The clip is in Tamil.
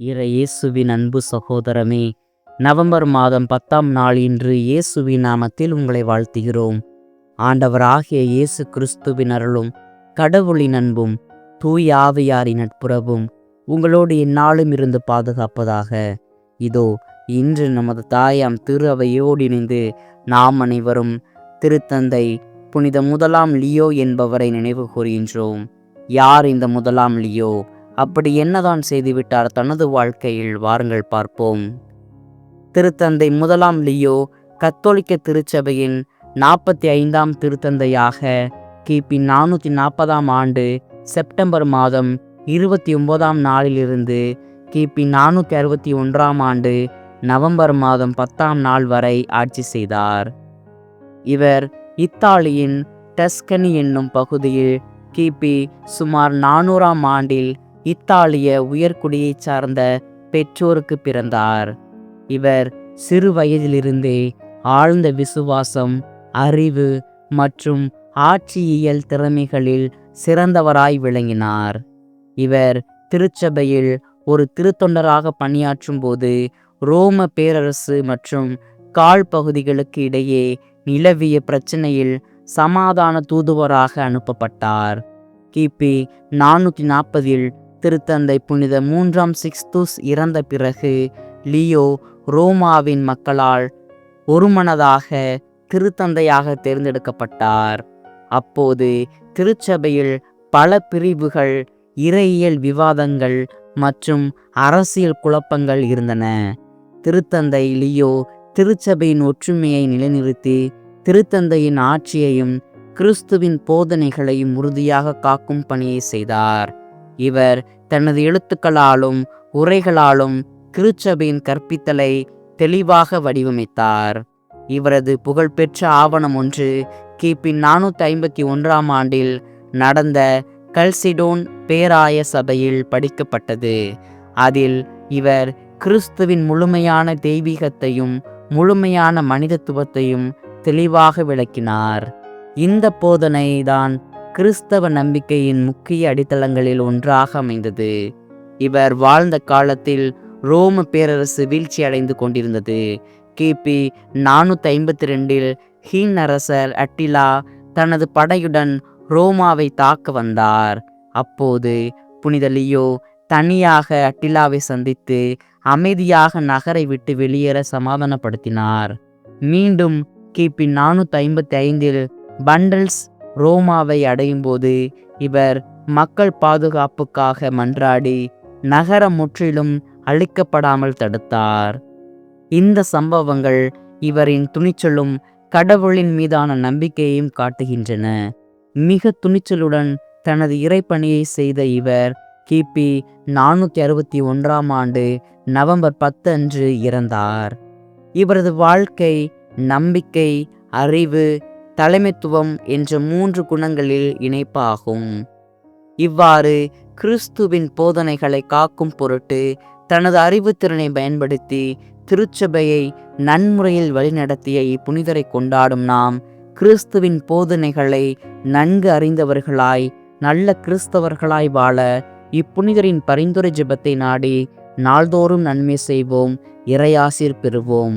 இற இயேசுவின் அன்பு சகோதரமே நவம்பர் மாதம் பத்தாம் நாள் இன்று இயேசுவின் நாமத்தில் உங்களை வாழ்த்துகிறோம். ஆண்டவராகிய இயேசு கிறிஸ்துவின் அருளும் கடவுளின் அன்பும் தூய் ஆவியாரின் நட்புறவும் உங்களோடு எந்நாளும் இருந்து பாதுகாப்பதாக. இதோ இன்று நமது தாயாம் திரு அவையோடு இணைந்து நாம் அனைவரும் திருத்தந்தை புனித முதலாம் லியோ என்பவரை நினைவு கூறுகின்றோம் யார் இந்த முதலாம் லியோ? அப்படி என்னதான் செய்துவிட்டார் தனது வாழ்க்கையில்? வாருங்கள் பார்ப்போம். திருத்தந்தை முதலாம் லியோ கத்தோலிக்க திருச்சபையின் நாற்பத்தி ஐந்தாம் திருத்தந்தையாக கிபி நானூற்றி நாற்பதாம் ஆண்டு செப்டம்பர் மாதம் இருபத்தி ஒன்பதாம் நாளிலிருந்து கிபி நானூற்றி அறுபத்தி ஒன்றாம் ஆண்டு நவம்பர் மாதம் பத்தாம் நாள் வரை ஆட்சி செய்தார். இவர் இத்தாலியின் டஸ்கனி என்னும் பகுதியில் கிபி சுமார் நானூறாம் ஆண்டில் இத்தாலிய உயர்குடியைச் சார்ந்த பெற்றோருக்கு பிறந்தார். இவர் சிறு வயதிலிருந்தே ஆழ்ந்த விசுவாசம் அறிவு மற்றும் ஆட்சியியல் திறமைகளில் சிறந்தவராய் விளங்கினார். இவர் திருச்சபையில் ஒரு திருத்தொண்டராக பணியாற்றும் போது ரோம பேரரசு மற்றும் கால் பகுதிகளுக்கு இடையே நிலவிய பிரச்சனையில் சமாதான தூதுவராக அனுப்பப்பட்டார். கிபி நானூற்றி நாற்பதில் திருத்தந்தை புனித மூன்றாம் சிக்ஸ்துஸ் இறந்த பிறகு லியோ ரோமாவின் மக்களால் ஒருமனதாக திருத்தந்தையாக தேர்ந்தெடுக்கப்பட்டார். அப்போது திருச்சபையில் பல பிரிவுகள் இறையியல் விவாதங்கள் மற்றும் அரசியல் குழப்பங்கள் இருந்தன. திருத்தந்தை லியோ திருச்சபையின் ஒற்றுமையை நிலைநிறுத்தி திருத்தந்தையின் ஆட்சியையும் கிறிஸ்துவின் போதனைகளையும் உறுதியாக காக்கும் பணியை செய்தார். இவர் தனது எழுத்துக்களாலும் உரைகளாலும் திருச்சபையின் கற்பித்தலை தெளிவாக வடிவமைத்தார். இவரது புகழ்பெற்ற ஆவணம் ஒன்று கிபி நானூற்றி ஐம்பத்தி ஒன்றாம் ஆண்டில் நடந்த கல்சிடோன் பேராய சபையில் படிக்கப்பட்டது. அதில் இவர் கிறிஸ்துவின் முழுமையான தெய்வீகத்தையும் முழுமையான மனிதத்துவத்தையும் தெளிவாக விளக்கினார். இந்த போதனை தான் கிறிஸ்தவ நம்பிக்கையின் முக்கிய அடித்தளங்களில் ஒன்றாக அமைந்தது. இவர் வாழ்ந்த காலத்தில் ரோம பேரரசு வீழ்ச்சி அடைந்து கொண்டிருந்தது. கிபி நானூற்றி ஐம்பத்தி ரெண்டில் ஹீன் அரசர் அட்டிலா தனது படையுடன் ரோமாவை தாக்க வந்தார். அப்போது புனித லியோ தனியாக அட்டிலாவை சந்தித்து அமைதியாக நகரை விட்டு வெளியேற சமாதானப்படுத்தினார். மீண்டும் கிபி நானூற்றி ஐம்பத்தி ஐந்தில் பண்டல்ஸ் ரோமாவை அடையும் போது இவர் மக்கள் பாதுகாப்புக்காக மன்றாடி நகரம் முற்றிலும் அழிக்கப்படாமல் தடுத்தார். இந்த சம்பவங்கள் இவரின் துணிச்சலும் கடவுளின் மீதான நம்பிக்கையையும் காட்டுகின்றன. மிக துணிச்சலுடன் தனது இறைப்பணியை செய்த இவர் கிபி நானூற்றி அறுபத்தி ஒன்றாம் ஆண்டு நவம்பர் பத்து அன்று இறந்தார். இவரது வாழ்க்கை நம்பிக்கை அறிவு தலைமைத்துவம் என்ற மூன்று குணங்களில் இணைப்பாகும். இவ்வாறு கிறிஸ்துவின் போதனைகளை காக்கும் பொருட்டு தனது அறிவுத்திறனை பயன்படுத்தி திருச்சபையை நன்முறையில் வழிநடத்திய இப்புனிதரை கொண்டாடும் நாம் கிறிஸ்துவின் போதனைகளை நன்கு அறிந்தவர்களாய் நல்ல கிறிஸ்தவர்களாய் வாழ இப்புனிதரின் பரிந்துரை ஜெபத்தை நாடி நாள்தோறும் நன்மை செய்வோம் இறையாசிர் பெறுவோம்.